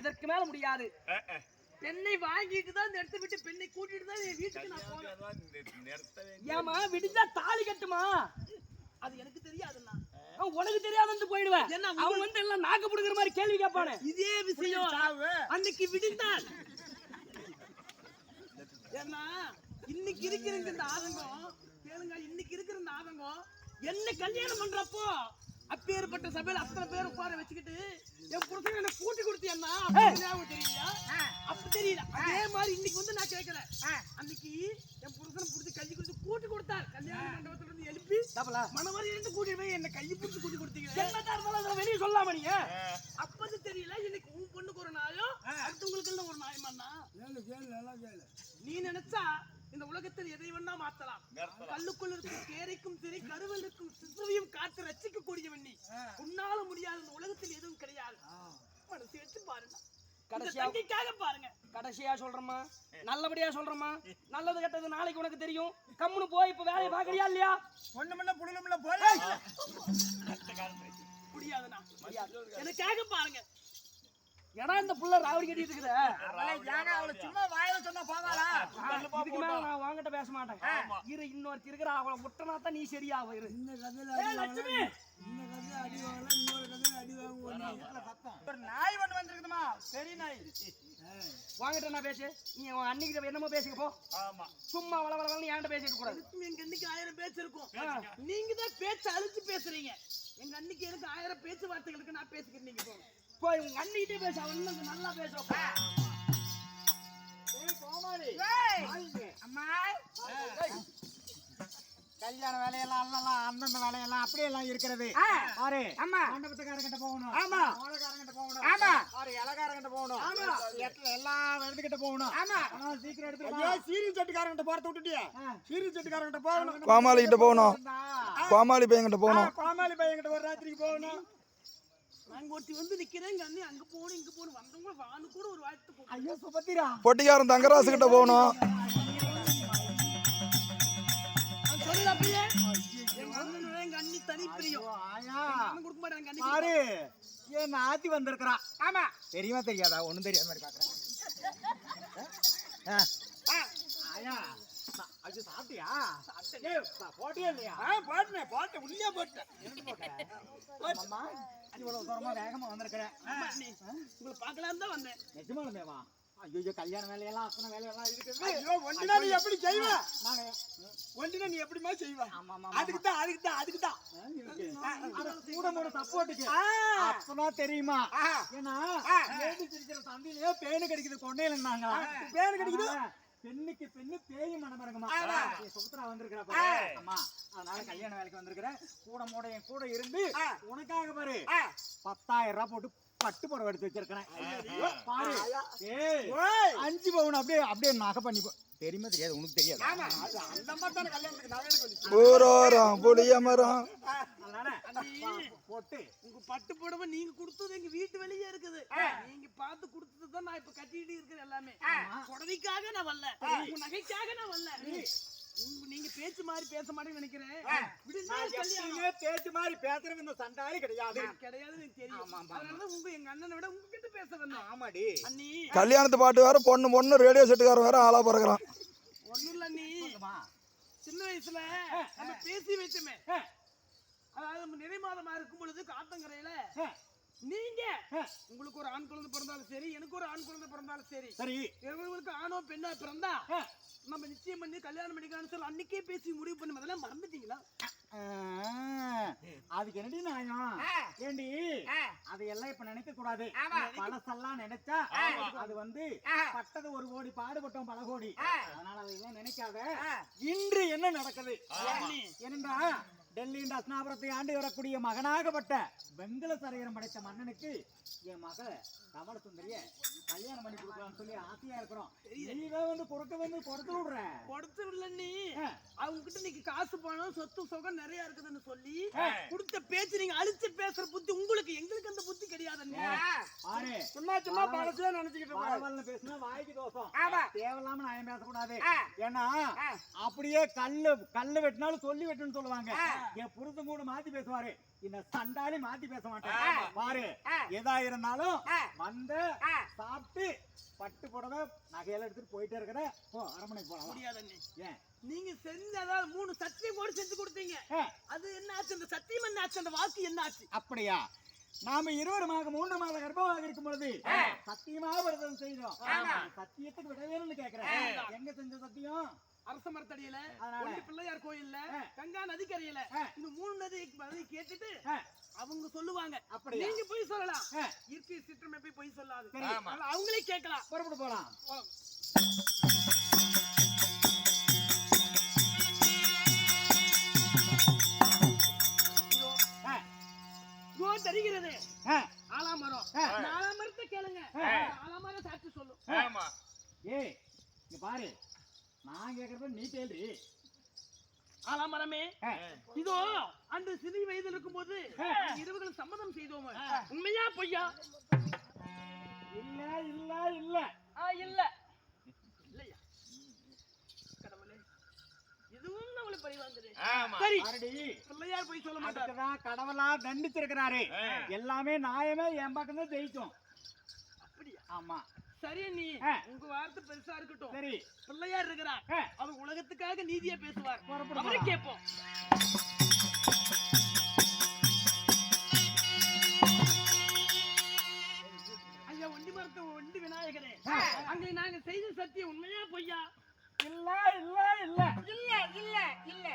இதற்கு மேல முடியாது. பெண்ணை வாங்கிட்டு தான் இடத்த விட்டு பெண்ணை கூட்டிட்டு தான் என் வீட்டுக்கு நான் நிறுத்தவே ஏமா விடிஞ்சா தாலி கட்டுமா? அது எனக்கு தெரியாதுண்ணா. உனக்கு தெரியாதுன்னு போயிடுவேன். அவன் வந்து எல்லாம் நாக்கு புடுங்குற மாதிரி கேள்வி கேட்பானு. இதே விஷயம் அன்னைக்கு விடுந்தால் ஏன்னா இன்னைக்கு இருக்கிற இந்த ஆதங்கம் கேளுங்க இன்னைக்கு இருக்கிற இந்த ஆதங்கம் என்ன கல்யாணம் பண்றப்போ அப்பேற்பட்ட சபையில அத்தனை பேர் உட்கார வச்சுக்கிட்டு என் புருஷன் என்ன கூட்டி கொடுத்தியன்னா ஞாபகம் தெரியலையா அப்ப தெரியல அதே மாதிரி இன்னைக்கு வந்து நான் கேட்கிறேன் அன்னைக்கு என் புருஷனை புடிச்சு கையை கொடுத்து கூட்டி கொடுத்தார். கல்யாண மண்டபத்துல இருந்து எழுப்பி மனவரி இருந்து கூட்டி போய் என்ன கையை பிடிச்சு கூட்டி கொடுத்தீங்க என்னதா இருந்தாலும் வெளியே சொல்லாம நீங்க அப்பது தெரியல. இன்னைக்கு உன் பொண்ணுக்கு ஒரு நாயம் அடுத்தவங்களுக்கு ஒரு நாயமாண்ணா நீ நினைச்சா இந்த உலகத்தில் எதை வேணா மாத்தலாம். கல்லுக்குள் இருக்கும் கேரைக்கும் சரி கருவில் இருக்கும் சிசுவையும் காத்து ரசிக்க கூடியவன் நீ உன்னால முடியாத இந்த உலகத்தில் எதுவும் கிடையாது. மனசு வச்சு பாருங்க. கடைசியா தங்கைக்காக பாருங்க. கடைசியா சொல்றேம்மா. நல்லபடியா சொல்றேம்மா. நல்லது கெட்டது நாளைக்கு உனக்கு தெரியும். கம்முனு போய் இப்ப வேலையை பாக்குறியா இல்லையா? ஒண்ணுமில்ல புழுலுமில்ல போல. முடியாதுண்ணா. எனக்காக பாருங்க. ஏன்னா இந்த புள்ள ராவடி கட்டிட்டு இருக்குது? அவளை? சும்மா வாயில சொன்னா போவாளா இதுக்கு மேல நான் வாங்கிட்ட பேச மாட்டேன். இரு இன்னொருத்தி இருக்கிற அவளை விட்டனா தான் நீ சரியாவ இரு. லட்சுமி! ஒரு நாய் ஒண்ணு வந்திருக்குதுமா. பெரிய நாய். வாங்கிட்ட நான் பேசு. நீ உன் அன்னைக்கு என்னமோ பேசிக்க போ. ஆமா. சும்மா வள வள வளன்னு என்கிட்ட பேசிட்டு கூடாது எங்க அன்னைக்கு ஆயிரம் பேச்சு இருக்கும். நீங்க தான் பேச்சு அழிச்சு பேசுறீங்க. எங்க அன்னைக்கு எனக்கு ஆயிரம் பேச்சு வார்த்தைகளுக்கு நான் பேசிக்கிறேன் நீங்க போங்க. போய் உங்க பேச அவன் நல்லா பேசுறோம் அம்மா கல்யாண வேலையெல்லாம் அண்ணெல்லாம் அந்தந்த வேலையெல்லாம் அப்படியே எல்லாம் இருக்கிறது பாரு ஆமா. மண்டபத்துக்காரங்கிட்ட போகணும். ஆமா. மோளக்காரங்கிட்ட போகணும். ஆமா. பாரு இலக்காரங்கிட்ட போகணும். ஆமா. எத்த- எல்லாம் இடத்துக்கிட்ட போகணும். ஆமா. சீக்கிரம் எடுத்து சீரி சட்டுக்காரங்கிட்ட போறத விட்டுட்டியா. சீரி சட்டுக்காரங்கிட்ட போகணும். கோமாளி கிட்ட போகணும் கோமாளி பையன்கிட்ட போகணும். கோமாளி பையன்கிட்ட ஒரு ராத்திரிக்கு போகணும். நாங்க ஒருத்தி வந்து நிக்கிறேன் எங்க அண்ணன் அங்க போகணும் இங்க போகணும். வந்தவங்க வான்னு கூட ஒரு வாழ்த்து. ஐயோ சுபத்திரா. பொட்டிக்காரன் தங்கராசு கிட்ட போகணும் அண்ணி அண்ணி என் ஆத்தி வந்திருக்கிறா. ஆமா. தெரியுமா தெரியாதா? ஒண்ணும் தெரியாத மாதிரி பாக்குறேன். ஆயா. சா- அது சாப்பிட்டியா? போட்டியா இல்லையா? போட்டேன் போட்டேன் உள்ளே போட்டேன் அம்மா இவ்வளவு தூரமா வேகமா வந்திருக்கிறேன் உங்களை பார்க்கலாம் தான் வந்தேன். நிஜமாலுமேவா ஐயோ கல்யாண வேலையெல்லாம் அத்தனை வேலையெல்லாம் இருக்குது. ஐயோ நீ எப்படி செய்வ? நானு ஒன்றுனா நீ எப்படிமா செய்வ? அதுக்கு தான் அதுக்கு தான் அதுக்கு தான். கூட மூணு சப்போர்ட்டுக்கு. அப்பதான் தெரியுமா? ஏன்னா சந்தையிலேயே பேனு கிடைக்குது கொண்டையில இருந்தாங்க பேனு கிடைக்குது? பெண்ணுக்கு பெண்ணு பேய் மனம் இருக்குமா சுபத்ரா வந்திருக்கிறா அம்மா அதனால கல்யாண வேலைக்கு வந்திருக்கிறேன் கூட மூட என் கூட இருந்து உனக்காக பாரு. பத்தாயிரம் ரூபாய் போட்டு பட்டு புடவை எடுத்து வச்சிருக்கிறேன். அஞ்சு பவுன் அப்படியே அப்படியே நகை பண்ணி போ- தெரியுமா தெரியாது உனக்கு தெரியாது. ஊரோரம் புளிய மரம். போட்டு. உங்க பட்டு புடவை நீங்க கொடுத்தது எங்க வீட்டு வெளியே இருக்குது. நீங்க பார்த்து கொடுத்தது தான் நான் இப்ப கட்டிட்டு இருக்கிறேன் எல்லாமே. புடவைக்காக நான் வரல. உங்க நகைக்காக நான் வரல. நீங்க பேச்சு மாதிரி பேச மாட்டேன்னு நினைக்கிறேன். பேச்சு மாதிரி பேசுறது இந்த சண்டாரி கிடையாது. கிடையாது எனக்கு தெரியும். அதனால உங்க எங்க அண்ணனை விட உங்ககிட்ட பேச வந்தேன் ஆமாடி. அண்ணி. கல்யாணத்து பாட்டு வேற பொண்ணு பொண்ணு ரேடியோ செட்டுக்காரன் வேற ஆளா பிறகுறான். ஒண்ணும் இல்ல அண்ணி. சொல்லுமா? சின்ன வயசுல நம்ம பேசி வச்சோமே அதாவது நம்ம நிறை மாதமா இருக்கும் பொழுது காத்தங்கரையில நீங்க உங்களுக்கு ஒரு ஆண் குழந்தை பிறந்தாலும் சரி எனக்கு ஒரு ஆண் குழந்தை பிறந்தாலும் சரி சரி. இவங்களுக்கு ஆணோ பெண்ணா பிறந்தா நம்ம நிச்சயம் பண்ணி கல்யாணம் பண்ணிக்கலாம்னு சொல்லி அன்னைக்கே பேசி முடிவு பண்ணி அதெல்லாம் மறந்துட்டீங்களா? அதுக்கு என்னடி நியாயம்? ஏண்டி? அதையெல்லாம் இப்ப நினைக்க கூடாது. பழசெல்லாம் நினைச்சா அது வந்து பட்டது ஒரு கோடி பாடுபட்டோம் பல கோடி. அதனால அதையெல்லாம் நினைக்காத. இன்று என்ன நடக்குது? என்னண்டா டெல்லியின் ரத்னாபுரத்தை ஆண்டு வரக்கூடிய மகனாகப்பட்ட வெங்கல சரையரம் படைத்த மன்னனுக்கு என் மக கமல சுந்தரிய கல்யாணம் பண்ணி கொடுக்கலாம்னு சொல்லி ஆசையா இருக்கிறோம். நீதான் வந்து குறுக்க வந்து கொடுத்து விடுற. கொடுத்து விடல நீ. அவங்க கிட்ட இன்னைக்கு காசு பணம் சொத்து சுகம் நிறைய இருக்குதுன்னு சொல்லி கொடுத்த பேச்சு நீங்க அழிச்சு பேசுற புத்தி உங்களுக்கு எங்களுக்கு அந்த புத்தி கிடையாது அண்ணி. பாரு. சும்மா சும்மா பழசே நினைச்சுக்கிட்டு பேசுனா வாய்க்கு தோசம் ஆமா. தேவையில்லாம நான் பேசக்கூடாது. ஏன்னா. அப்படியே கல்லு கல்லு வெட்டினாலும் சொல்லி வெட்டுன்னு சொல்லுவாங்க. என் புருஷன் கூட மாத்தி பேசுவாரு. இந்த சண்டாலி மாத்தி பேச மாட்டேன். பாரு. எதா இருந்தாலும். வந்த. சாப்பிட்டு பட்டு புடவை நகையெல்லாம் எடுத்துட்டு போயிட்டே இருக்கிற போ அரண்மனைக்கு போலாம். முடியாது ஏன்? நீங்க செஞ்சதா மூணு சத்தியம் கூட செஞ்சு கொடுத்தீங்க. அது என்ன ஆச்சு? அந்த சத்தியம் என்ன ஆச்சு? அந்த வாக்கு என்ன ஆச்சு? அப்படியா? நாம இருவருமாக மூன்று மாத கர்ப்பமாக இருக்கும் பொழுது சத்தியமாக விரதம் செய்தோம். சத்தியத்துக்கு விடவேன்னு கேக்குறேன். எங்க செஞ்ச சத்தியம்? அரச மரத்தடியில பிள்ளையார் கோயில்ல. கங்கா நதிக்கரையில. இந்த மூணு நதி பதில் கேட்டுட்டு. அவங்க சொல்லுவாங்க அப்படியா? நீங்க போய் சொல்லலாம். இயற்கை சிற்றமை போய் பொய் சொல்லாது அவங்களே கேட்கலாம் புறப்பட்டு போலாம் கேக்குறப்ப நீ கேள்வி ஆலாமரமே ஆ. இதோ அன்று சிறு வயதில் இருக்கும்போது இருவர்கள் சம்மதம் செய்தோம். உண்மையா பொய்யா? இல்ல இல்ல இல்ல. இல்ல. இல்லையா? கடவுளே இதுவும் நம்மளை பழிவாங்குது சரி. பாருடி பிள்ளையார் போய் சொல்ல மாட்டார். அதுக்குதான் கடவுளா தண்டிச்சிருக்கிறாரு. எல்லாமே நியாயமே என் பக்கம் தான் ஜெயிக்கும். அப்படியா? ஆமா. சரி நீ. உங்க வார்த்தை பெருசா இருக்கட்டும். சரி. பிள்ளையார் இருக்கிறார். அவர் உலகத்துக்காக நீதியா பேசுவார். அவரை. கேட்போம். ஐயா ஒண்டி மரத்தை ஒண்டி விநாயகரே. அங்கே நாங்க செய்த சத்தியம் உண்மையா பொய்யா? இல்ல இல்ல இல்ல. இல்ல இல்ல இல்ல.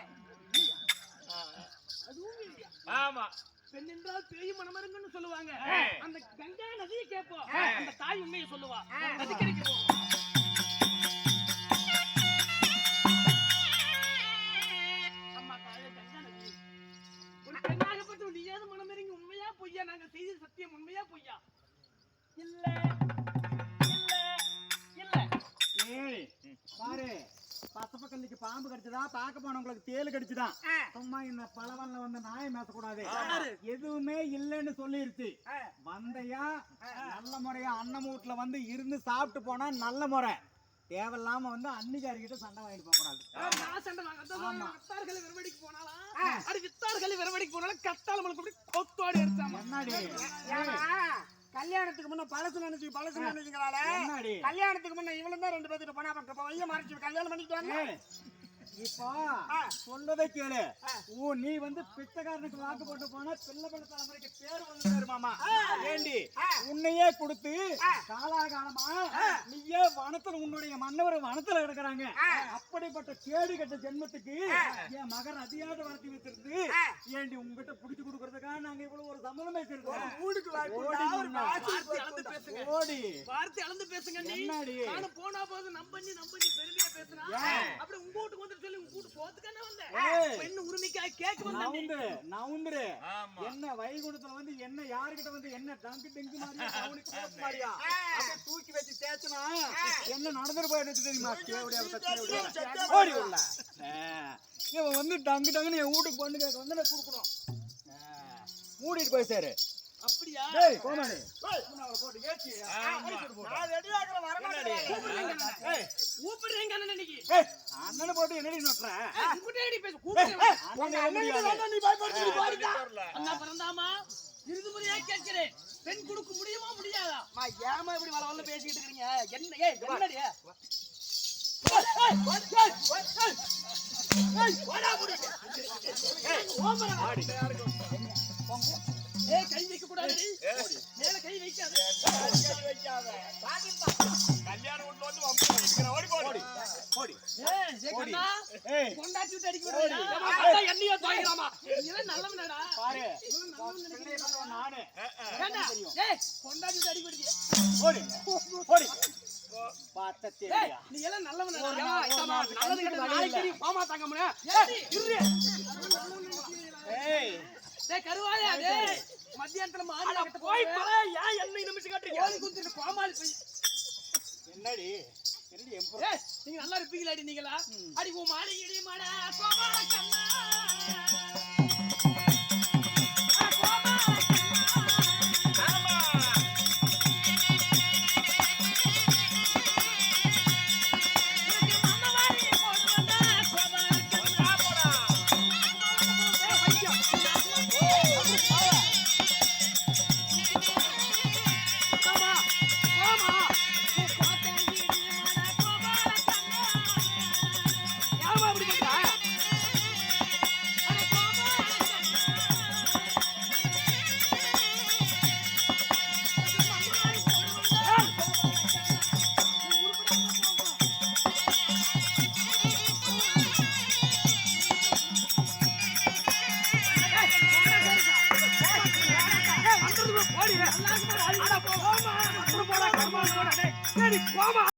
அதுவும் இல்லையா ஆமா. பெண் என்றால் பேய் மனமருங்கன்னு சொல்லுவாங்க. அந்த கங்கா நதியை கேட்போம். அந்த தாய் உண்மையை சொல்லுவா. நதிக்கரைக்கு உண்மையா பொய்யா? நாங்க செய்த சத்தியம் உண்மையா பொய்யா? இல்ல. இல்ல. இல்ல. பாரு. பசப்பக்கல்லிக்கு பாம்பு கடிச்சதா? பார்க்க போனவங்களுக்கு தேள் கடிச்சுதான் சும்மா இந்த பழவன்ல வந்து நாயை மேசக்கூடாது எதுவுமே இல்லைன்னு சொல்லிருச்சு. வந்தையா? நல்ல முறையா அண்ணன் வீட்டுல வந்து இருந்து சாப்பிட்டு போனா நல்ல முறை. தேவையில்லாம வந்து அன்னிக்காரிக்கிட்ட சண்டை வாங்கிட்டு போக கூடாது. விரவடிக்கு போனாலாம் அடி வித்தார்களை விரவடிக்கு போனாலும் கத்தால கூப்பிட்டு கொத்தோடி எடுத்தாமா என்னடி? ஏன்னா, கல்யாணத்துக்கு முன்ன பழசு நினைச்சு பழசு நினைச்சுக்கிறாளே என்னடி? கல்யாணத்துக்கு முன்ன இவளும் தான் ரெண்டு பேர்த்துட்டு போனா இப்ப வைய மறைச்சு கல்யாணம் பண்ணிட்டு வாங்க? இப்போ சொல்லதை கேளு. ஓ நீ வந்து பிச்சைக்காரனுக்கு வாக்கு போட்டு போனா பிள்ளை பிள்ளை தலைமுறைக்கு பேர் வந்து மாமா ஏண்டி? உன்னையே கொடுத்து காலாகாலமா நீயே வனத்துல உன்னுடைய மன்னவர் வனத்துல கிடக்குறாங்க அப்படிப்பட்ட கேடு கெட்ட ஜென்மத்துக்கு என் மகன் அதிகாத வளர்த்தி வச்சிருந்து ஏண்டி உங்ககிட்ட புடிச்சு கொடுக்கறதுக்காக நாங்க இவ்வளவு அளந்து பேசுங்க. ஓடி. வார்த்தை அளந்து பேசுங்க நீ. நானும் போனா போது நம்பி நம்பி பெருமையா பேசுனா? அப்படி உங்க வீட்டுக்கு வந்து சொல்லி உங்க வீட்டு போத்துக்கானே வந்தேன். ஏய். பெண்ணு உரிமைக்காக கேட்க நீ. நவுந்து நவுந்துரு. ஆமா. என்ன வைகுண்டத்துல வந்து என்ன யாருகிட்ட வந்து என்ன டங்கு டெங்கு போட்டு அப்படியே தூக்கி வச்சு தேய்ச்சனா என்ன நடந்துட்டு போயிட்டு தெரியுமா? கேவடியா ஓடி உள்ள. இவன் வந்து டங்கு டங்குன்னு என் வீட்டுக்கு பொண்ணு கேட்க வந்து நான் கொடுக்கணும். மூடிட்டு போய் சேரு அப்படியா டேய் கோமாளி அவளை போட்டு ஏச்சி நான் ரெடி ஆகிற வரமாட்டேன் கூப்பிடுறேங்க அண்ணன் இன்னைக்கு ஏய் அண்ணனை போட்டு என்னடி உங்ககிட்ட ஏடி பேச கூப்பிடுறேன் அண்ணன் முடியாது நீ பயப்படுத்தி பாருங்க அண்ணா பிறந்தாமா இறுதி முறையா கேட்கிறேன் பெண் கொடுக்க முடியுமா முடியாதா அம்மா, ஏம்மா இப்படி வள வள பேசிக்கிட்டு இருக்கீங்க என்ன ஏய் என்னடி ஏய் கை வைக்க கூடாது மேல கை வைக்காத கல்யாண வீட்டுல வந்து வம்பு ஓடி போடி ஏய் ஏய் கொண்டாச்சி விட்டு அடிக்க நீ எல்லாம் நல்லவனடா பாரு நல்லவன் நினைக்கிறேன். நானு ஏண்டா ஏய் கொண்டாச்சி விட்டு அடிக்க விடுறியா ஓடி ஓடி பார்த்த நீ எல்லாம் நல்லவனடா ஏம்மா, நல்லது கெட்டது நாளைக்கு இல்ல. ஏய் இரு ஏய் டேய் கருவாயா டேய். மத்தியானத்துல மாறி கட்ட போய் ஏன் என்னை நிமிஷம் காட்டுறீங்க? கோழி குந்திட்டு கோமாளி போய். என்னடி? என்னடி எம்போ ஏய் நீங்க நல்லா இருப்பீங்களாடி நீங்களா அடி உன் மாடி இடி மாடா கண்ணா.